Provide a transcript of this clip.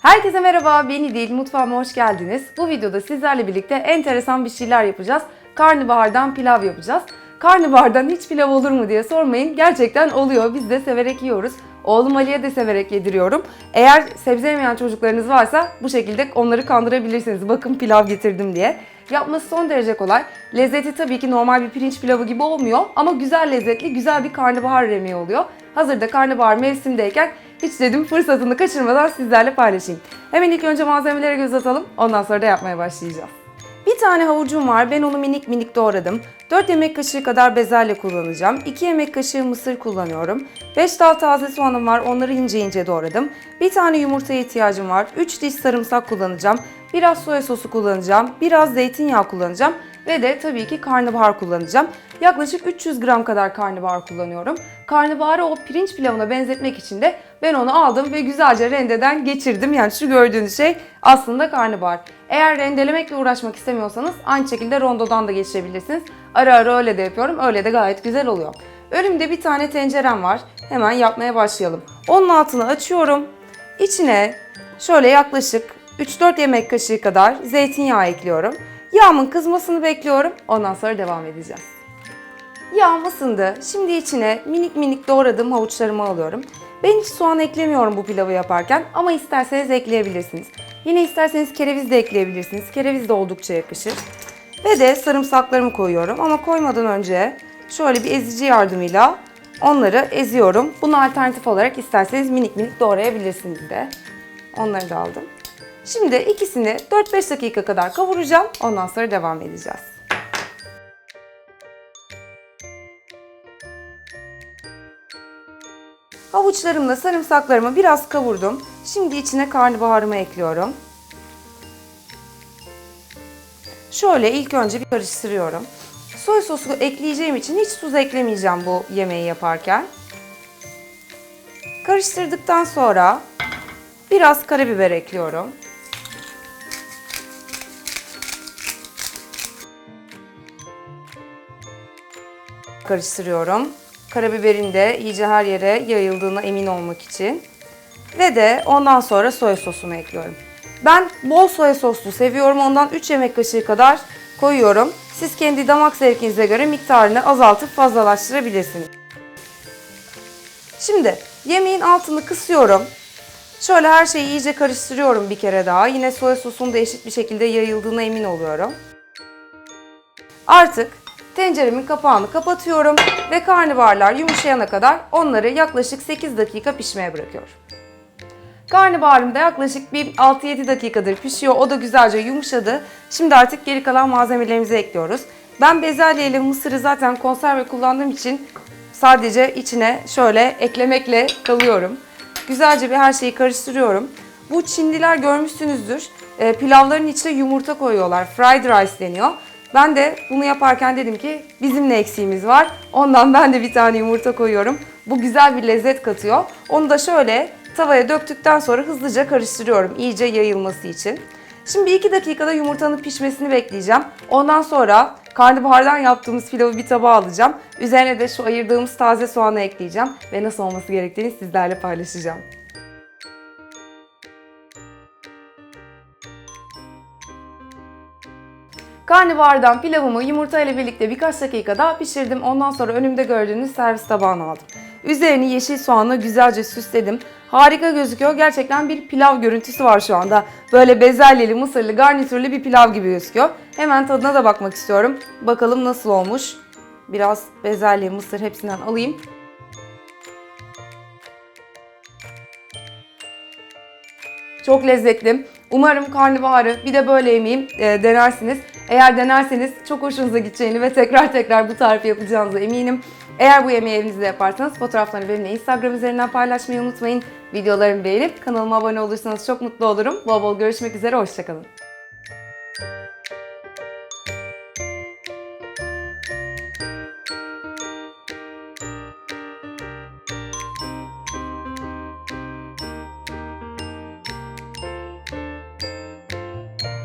Herkese merhaba, ben İdil. Mutfağıma hoş geldiniz. Bu videoda sizlerle birlikte enteresan bir şeyler yapacağız. Karnabahardan pilav yapacağız. Karnabahardan hiç pilav olur mu diye sormayın. Gerçekten oluyor. Biz de severek yiyoruz. Oğlum Ali'ye de severek yediriyorum. Eğer sebze yemeyen çocuklarınız varsa bu şekilde onları kandırabilirsiniz. Bakın pilav getirdim diye. Yapması son derece kolay. Lezzeti tabii ki normal bir pirinç pilavı gibi olmuyor ama güzel lezzetli, güzel bir karnabahar yemeği oluyor. Hazırda karnabahar mevsimdeyken hiç dedim fırsatını kaçırmadan sizlerle paylaşayım. Hemen ilk önce malzemelere göz atalım. Ondan sonra da yapmaya başlayacağız. Bir tane havucum var. Ben onu minik minik doğradım. 4 yemek kaşığı kadar bezelye kullanacağım. 2 yemek kaşığı mısır kullanıyorum. 5 dal taze soğanım var. Onları ince ince doğradım. Bir tane yumurtaya ihtiyacım var. 3 diş sarımsak kullanacağım. Biraz soya sosu kullanacağım. Biraz zeytinyağı kullanacağım. Ve de tabii ki karnabahar kullanacağım. Yaklaşık 300 gram kadar karnabahar kullanıyorum. Karnabaharı o pirinç pilavına benzetmek için de ben onu aldım ve güzelce rendeden geçirdim. Yani şu gördüğünüz şey aslında karnabahar. Eğer rendelemekle uğraşmak istemiyorsanız aynı şekilde rondodan da geçirebilirsiniz. Ara ara öyle de yapıyorum. Öyle de gayet güzel oluyor. Önümde bir tane tencerem var. Hemen yapmaya başlayalım. Onun altını açıyorum. İçine şöyle yaklaşık 3-4 yemek kaşığı kadar zeytinyağı ekliyorum. Yağımın kızmasını bekliyorum. Ondan sonra devam edeceğiz. Yağım ısındı. Şimdi içine minik minik doğradığım havuçlarımı alıyorum. Ben hiç soğan eklemiyorum bu pilavı yaparken ama isterseniz ekleyebilirsiniz. Yine isterseniz kereviz de ekleyebilirsiniz. Kereviz de oldukça yakışır. Ve de sarımsaklarımı koyuyorum ama koymadan önce şöyle bir ezici yardımıyla onları eziyorum. Bunu alternatif olarak isterseniz minik minik doğrayabilirsiniz de. Onları da aldım. Şimdi ikisini 4-5 dakika kadar kavuracağım. Ondan sonra devam edeceğiz. Havuçlarımla sarımsaklarımı biraz kavurdum. Şimdi içine karnabaharımı ekliyorum. Şöyle ilk önce bir karıştırıyorum. Soy sosu ekleyeceğim için hiç tuz eklemeyeceğim bu yemeği yaparken. Karıştırdıktan sonra biraz karabiber ekliyorum. Karıştırıyorum. Karabiberin de iyice her yere yayıldığına emin olmak için. Ve de ondan sonra soya sosumu ekliyorum. Ben bol soya soslu seviyorum. Ondan 3 yemek kaşığı kadar koyuyorum. Siz kendi damak zevkinize göre miktarını azaltıp fazlalaştırabilirsiniz. Şimdi yemeğin altını kısıyorum. Şöyle her şeyi iyice karıştırıyorum bir kere daha. Yine soya sosunun da eşit bir şekilde yayıldığına emin oluyorum. Artık tenceremin kapağını kapatıyorum ve karnabaharlar yumuşayana kadar onları yaklaşık 8 dakika pişmeye bırakıyorum. Karnabaharım da yaklaşık bir 6-7 dakikadır pişiyor. O da güzelce yumuşadı. Şimdi artık geri kalan malzemelerimizi ekliyoruz. Ben bezelye ile mısırı zaten konserve kullandığım için sadece içine şöyle eklemekle kalıyorum. Güzelce bir her şeyi karıştırıyorum. Bu Çinliler görmüşsünüzdür. E, pilavların içine yumurta koyuyorlar. Fried rice deniyor. Ben de bunu yaparken dedim ki bizim ne eksiğimiz var? Ondan ben de bir tane yumurta koyuyorum. Bu güzel bir lezzet katıyor. Onu da şöyle tavaya döktükten sonra hızlıca karıştırıyorum iyice yayılması için. Şimdi 2 dakikada yumurtanın pişmesini bekleyeceğim. Ondan sonra karnabahardan yaptığımız pilavı bir tabağa alacağım. Üzerine de şu ayırdığımız taze soğanı ekleyeceğim ve nasıl olması gerektiğini sizlerle paylaşacağım. Karnabahardan pilavımı yumurta ile birlikte birkaç dakika daha pişirdim. Ondan sonra önümde gördüğünüz servis tabağına aldım. Üzerini yeşil soğanla güzelce süsledim. Harika gözüküyor. Gerçekten bir pilav görüntüsü var şu anda. Böyle bezelyeli, mısırlı, garnitürlü bir pilav gibi gözüküyor. Hemen tadına da bakmak istiyorum. Bakalım nasıl olmuş. Biraz bezelye, mısır hepsinden alayım. Çok lezzetli. Umarım karnabaharı bir de böyle yemeğim e, denersiniz. Eğer denerseniz çok hoşunuza gideceğini ve tekrar tekrar bu tarifi yapacağınıza eminim. Eğer bu yemeği evinizde yaparsanız fotoğraflarını benimle Instagram üzerinden paylaşmayı unutmayın. Videolarımı beğenip kanalıma abone olursanız çok mutlu olurum. Bol bol görüşmek üzere, hoşçakalın.